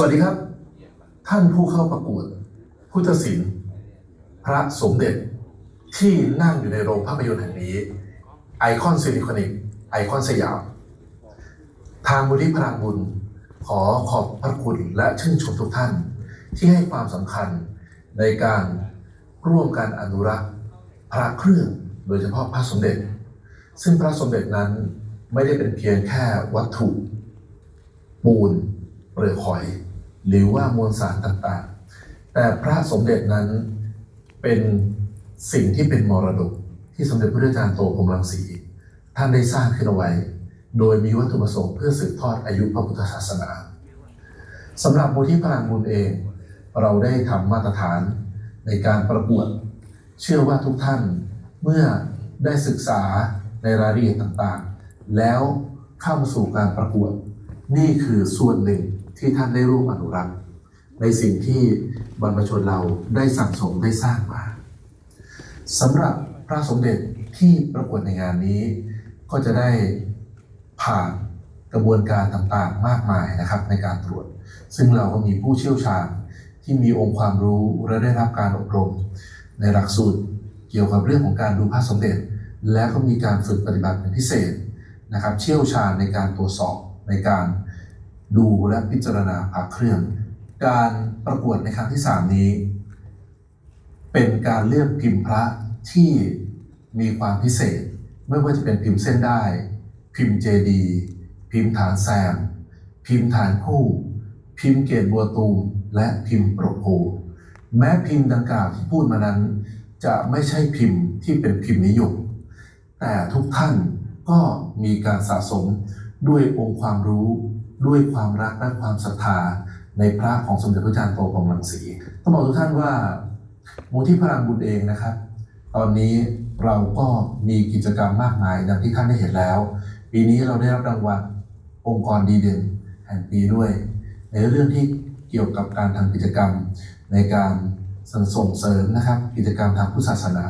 วัสดีครับ ท่านผู้เข้าประกวดพุทธศิลป์พระสมเด็จที่นั่งอยู่ในโรงภาพยนตร์แห่งนี้ ไอคอนซิลิคอนิกไอคอนสยาม ทางมูลที่พลังบุญ ขอขอบพระคุณและชื่นชมทุกท่าน ที่ให้ความสำคัญในการร่วมกันอนุรักษ์ พระเครื่องโดยเฉพาะพระสมเด็จ ซึ่งพระสมเด็จนั้นไม่ได้เป็นเพียงแค่วัตถุปูนเปลือกหอย หรือว่ามวลสารต่างๆ แต่พระสมเด็จนั้นเป็นสิ่งที่เป็นมรดกที่สมเด็จพระอาจารย์โตพรมรังสีท่านได้สร้างขึ้นเอาไว้ โดยมีวัตถุประสงค์เพื่อสืบทอดอายุพระพุทธศาสนาสำหรับมูลที่พลังบุญเอง เราได้ทำมาตรฐานในการประกวด เชื่อว่าทุกท่านเมื่อได้ศึกษาในรายละเอียดต่างๆ แล้วเข้ามาสู่การประกวด นี่คือส่วนหนึ่งที่ท่านได้ร่วมอนุรักษ์ ในสิ่งที่บรรพชนเราได้สั่งสมได้สร้างมาสำหรับพระสมเด็จที่ประกวดในงานนี้ ก็จะได้ผ่านกระบวนการต่างๆ มากมายนะครับในการตรวจ ซึ่งเราก็มีผู้เชี่ยวชาญที่มีองค์ความรู้และได้รับการอบรม ในหลักสูตรเกี่ยวกับเรื่องของการดูพระสมเด็จ และก็มีการฝึกปฏิบัติเป็นพิเศษนะครับ เชี่ยวชาญในการตรวจสอบ ในการดูและพิจารณาพระเครื่อง การประกวดในครั้งที่สามนี้ เป็นการเลือกพิมพ์พระที่มีความพิเศษ ไม่ว่าจะเป็นพิมพ์เส้นได้ พิมพ์เจดี พิมพ์ฐานแซม พิมพ์ฐานคู่ พิมพ์เกตบัวตูมและพิมพ์โปรโพแม้พิมพ์ดังกล่าวที่พูดมานั้น จะไม่ใช่พิมพ์ที่เป็นพิมพ์นิยมแต่ทุกท่านก็มีการสะสม ด้วยองค์ความรู้ ด้วยความรักและความศรัทธาในพระของสมเด็จพระอาจารย์โตของรังสีต้องบอกทุกท่านว่ามูลที่พลังบุญเองนะครับ ตอนนี้เราก็มีกิจกรรมมากมายดังที่ท่านได้เห็นแล้ว ปีนี้เราได้รับรางวัลองค์กรดีเด่นแห่งปีด้วย ในเรื่องที่เกี่ยวกับการทำกิจกรรมในการส่งเสริมนะครับ กิจกรรมทางพุทธศาสนา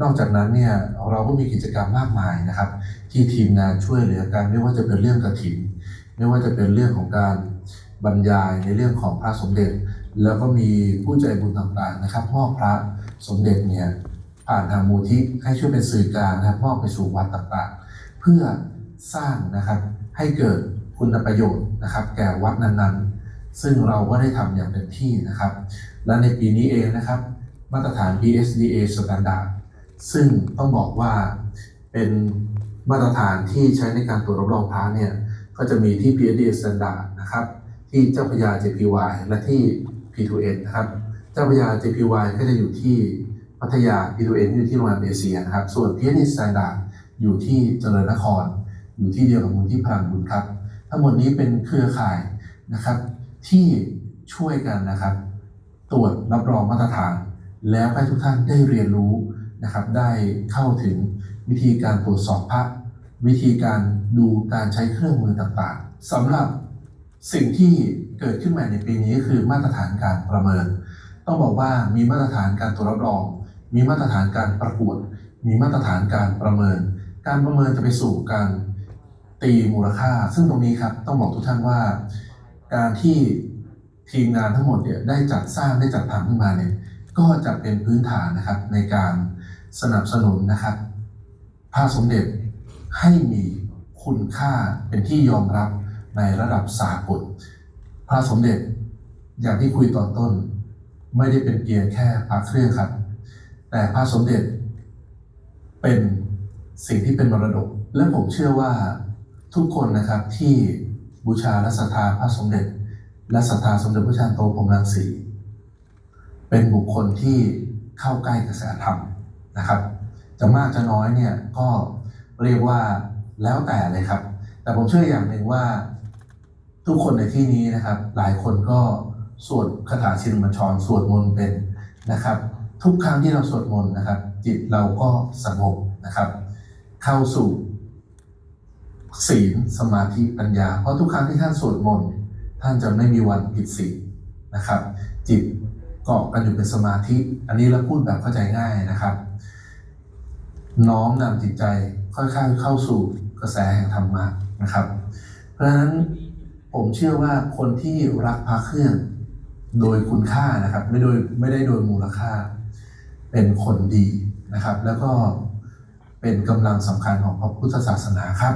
นอกจากนั้นเนี่ยเราก็มีกิจกรรมมากมายนะครับ ที่ทีมงานช่วยเหลือกันไม่ว่าจะเป็นเรื่องกระถิ่นไม่ว่าจะเป็นเรื่องของการบรรยายในเรื่องของพระสมเด็จ แล้วก็มีผู้ใจบุญต่างๆนะครับมอบพระสมเด็จเนี่ยผ่านทางมูลที่ให้ช่วยเป็นสื่อกลางนะครับมอบไปสู่วัดต่างๆ เพื่อสร้างนะครับให้เกิดคุณประโยชน์นะครับ แก่วัดนั้นๆ ซึ่งเราก็ได้ทำอย่างเต็มที่นะครับ และในปีนี้เองนะครับ มาตรฐาน BSDA Standard ซึ่งต้องบอกว่าเป็นมาตรฐานที่ใช้ในการตรวจรับรองพระเนี่ยก็จะมีที่ PSD Standard นะครับ ที่เจ้าพยา JPY และที่ P2N นะครับ เจ้าพยา JPY ก็จะอยู่ที่พัทยา P2N อยู่ที่โรงแรมเอเชียนะครับ ส่วน PSD Standard อยู่ที่เจริญนคร อยู่ที่เดียวกับมูลที่พลังบุญครับ ทั้งหมดนี้เป็นเครือข่ายนะครับ ที่ช่วยกันนะครับ ตรวจรับรองมาตรฐาน แล้วให้ทุกท่านได้เรียนรู้ นะครับได้เข้าถึงวิธีการตรวจสอบพระ วิธีการดูการใช้เครื่องมือต่างๆสำหรับสิ่งที่เกิดขึ้นใหม่ในปีนี้คือมาตรฐานการประเมิน ต้องบอกว่ามีมาตรฐานการตรวจรับรอง มีมาตรฐานการประกวด มีมาตรฐานการประเมิน การประเมินจะไปสู่การตีมูลค่า ซึ่งตรงนี้ครับต้องบอกทุกท่านว่า การที่ทีมงานทั้งหมดเนี่ยได้จัดสร้างได้จัดทำขึ้นมาเนี่ยก็จะเป็นพื้นฐานนะครับในการ สนับสนุนนะครับพระสมเด็จให้มีคุณค่าเป็นที่ยอมรับในระดับสากลพระสมเด็จอย่างที่คุยตอนต้น ไม่ได้เป็นเพียงแค่พระเครื่องครับ แต่พระสมเด็จเป็นสิ่งที่เป็นมรดก และผมเชื่อว่าทุกคนนะครับที่บูชาและศรัทธาพระสมเด็จ และศรัทธาสมเด็จพระชานโตพรมรังสีเป็นบุคคลที่เข้าใกล้กระแสธรรม นะครับจะมากจะน้อยเนี่ยก็เรียกว่าแล้วแต่เลยครับ แต่ผมเชื่ออย่างหนึ่งว่า ทุกคนในที่นี้นะครับ หลายคนก็สวดคาถาชินบัญชรสวดมนต์เป็นนะครับ ทุกครั้งที่เราสวดมนต์นะครับ จิตเราก็สงบนะครับ เข้าสู่ศีลสมาธิปัญญา เพราะทุกครั้งที่ท่านสวดมนต์ท่านจะไม่มีวันผิดศีลนะครับ จิต เกาะกันอยู่เป็นสมาธิ อันนี้เราพูดแบบเข้าใจง่ายนะครับ น้อมนำจิตใจค่อยๆเข้าสู่กระแสแห่งธรรมะนะครับ เพราะฉะนั้นผมเชื่อว่าคนที่รักพระเครื่องโดยคุณค่านะครับ ไม่โดยไม่ได้โดยมูลค่า เป็นคนดีนะครับ แล้วก็เป็นกำลังสำคัญของพระพุทธศาสนาครับ